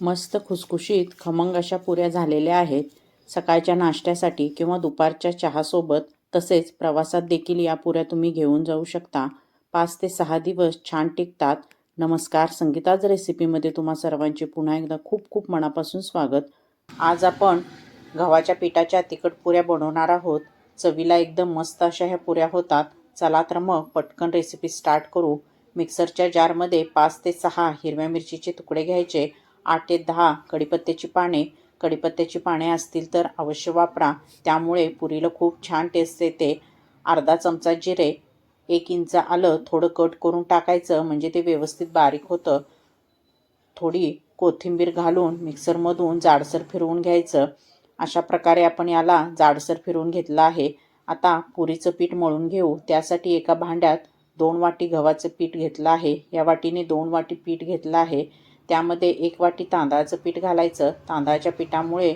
मस्त खुसखुशीत खमंग अशा पुऱ्या झालेल्या आहेत. सकाळच्या नाश्त्यासाठी किंवा दुपारच्या चहासोबत तसेच प्रवासात देखील या पुऱ्या तुम्ही घेऊन जाऊ शकता. पाच ते सहा दिवस छान टिकतात. नमस्कार संगीताज रेसिपीमध्ये तुम्हा सर्वांचे पुन्हा एकदा खूप खूप मनापासून स्वागत. आज आपण गव्हाच्या पिठाच्या तिखट पुऱ्या बनवणार आहोत. चवीला एकदम मस्त अशा ह्या पुऱ्या होतात. चला तर मग पटकन रेसिपी स्टार्ट करू. मिक्सरच्या जारमध्ये पाच ते सहा हिरव्या मिरचीचे तुकडे घ्यायचे. आठ ते दहा कढीपत्त्याची पाने. कढीपत्त्याची पाने असतील तर अवश्य वापरा. त्यामुळे पुरीला खूप छान टेस्ट येते. अर्धा चमचा जिरे एक इंच आलं थोडं कट करून टाकायचं म्हणजे ते व्यवस्थित बारीक होतं. थोडी कोथिंबीर घालून मिक्सरमधून जाडसर फिरवून घ्यायचं. अशा प्रकारे आपण याला जाडसर फिरवून घेतलं आहे. आता पुरीचं पीठ मळून घेऊ. त्यासाठी एका भांड्यात दोन वाटी गव्हाचं पीठ घेतलं आहे. या वाटीने दोन वाटी पीठ घेतलं आहे. त्यामध्ये एक वाटी तांदळाचं पीठ घालायचं. तांदळाच्या पिठामुळे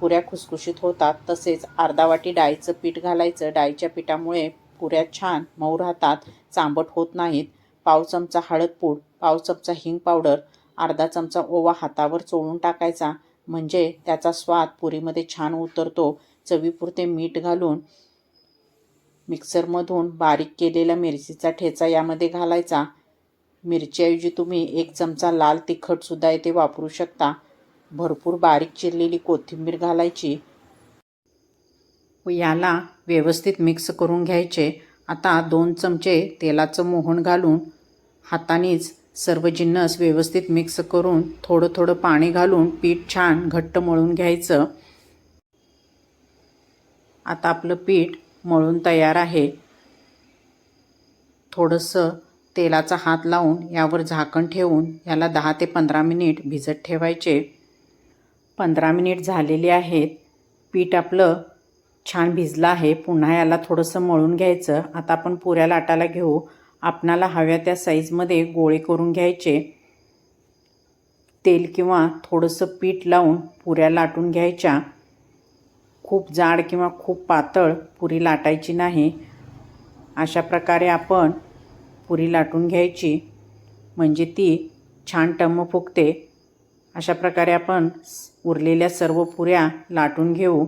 पुऱ्या खुसखुशीत होतात. तसेच अर्धा वाटी डाळीचं पीठ घालायचं. डाळीच्या पिठामुळे पुऱ्या छान मऊ राहतात. चांबट होत नाहीत. पाव चमचा हळद पूड पाव चमचा हिंग पावडर अर्धा चमचा ओवा हातावर चोळून टाकायचा. म्हणजे त्याचा स्वाद पुरीमध्ये छान उतरतो. चवीपुरते मीठ घालून मिक्सरमधून बारीक केलेला मिरचीचा ठेचा यामध्ये घालायचा. मिरच्याऐवजी तुम्ही एक चमचा लाल तिखटसुद्धा येथे वापरू शकता. भरपूर बारीक चिरलेली कोथिंबीर घालायची. व याला व्यवस्थित मिक्स करून घ्यायचे. आता दोन चमचे तेलाचं मोहन घालून हातानेच सर्व जिन्नस व्यवस्थित मिक्स करून थोडं थोडं पाणी घालून पीठ छान घट्ट मळून घ्यायचं. आता आपलं पीठ मळून तयार आहे. थोडंसं तेलाचा हात लावून यावर झाकण ठेवून याला दहा ते पंधरा मिनिट भिजत ठेवायचे. पंधरा मिनिट झालेले आहेत. पीठ आपलं छान भिजलं आहे. पुन्हा याला थोडंसं मळून घ्यायचं. आता आपण पुऱ्या लाटायला घेऊ. आपणाला हव्या त्या साईजमध्ये गोळे करून घ्यायचे. तेल किंवा थोडंसं पीठ लावून पुऱ्या लाटून घ्यायच्या. खूप जाड किंवा खूप पातळ पुरी लाटायची नाही. अशा प्रकारे आपण पुरी लाटून घ्यायची. म्हणजे ती छान टम्म फुगते. अशा प्रकारे आपण उरलेल्या सर्व पुऱ्या लाटून घेऊ.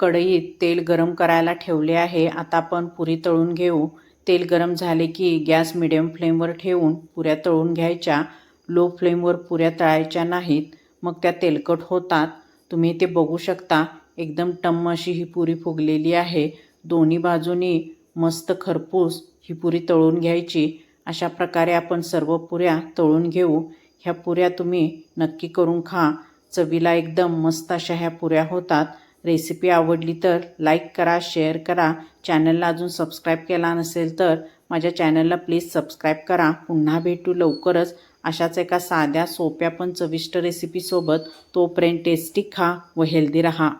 कढईत तेल गरम करायला ठेवले आहे. आता आपण पुरी तळून घेऊ. तेल गरम झाले की गॅस मिडियम फ्लेमवर ठेवून पुऱ्या तळून घ्यायच्या. लो फ्लेमवर पुऱ्या तळायच्या नाहीत. मग त्या तेलकट होतात. तुम्ही ते बघू शकता. एकदम टम्म अशी ही पुरी फुगलेली आहे. दोन्ही बाजूनी मस्त खरपूस ही पुरी तळून घ्यायची. अशा प्रकारे आपण सर्व पुऱ्या तळून घेऊ. ह्या पुऱ्या तुम्ही नक्की करून खा. चवीला एकदम मस्त अशा ह्या पुऱ्या होतात. रेसिपी आवडली तर लाईक करा शेअर करा. चॅनलला अजून सबस्क्राईब केला नसेल तर माझ्या चॅनलला प्लीज सबस्क्राईब करा. पुन्हा भेटू लवकरच. अशाच एका साध्या सोप्या पण चविष्ट रेसिपीसोबत तोपर्यंत टेस्टी खा व हेल्दी रहा.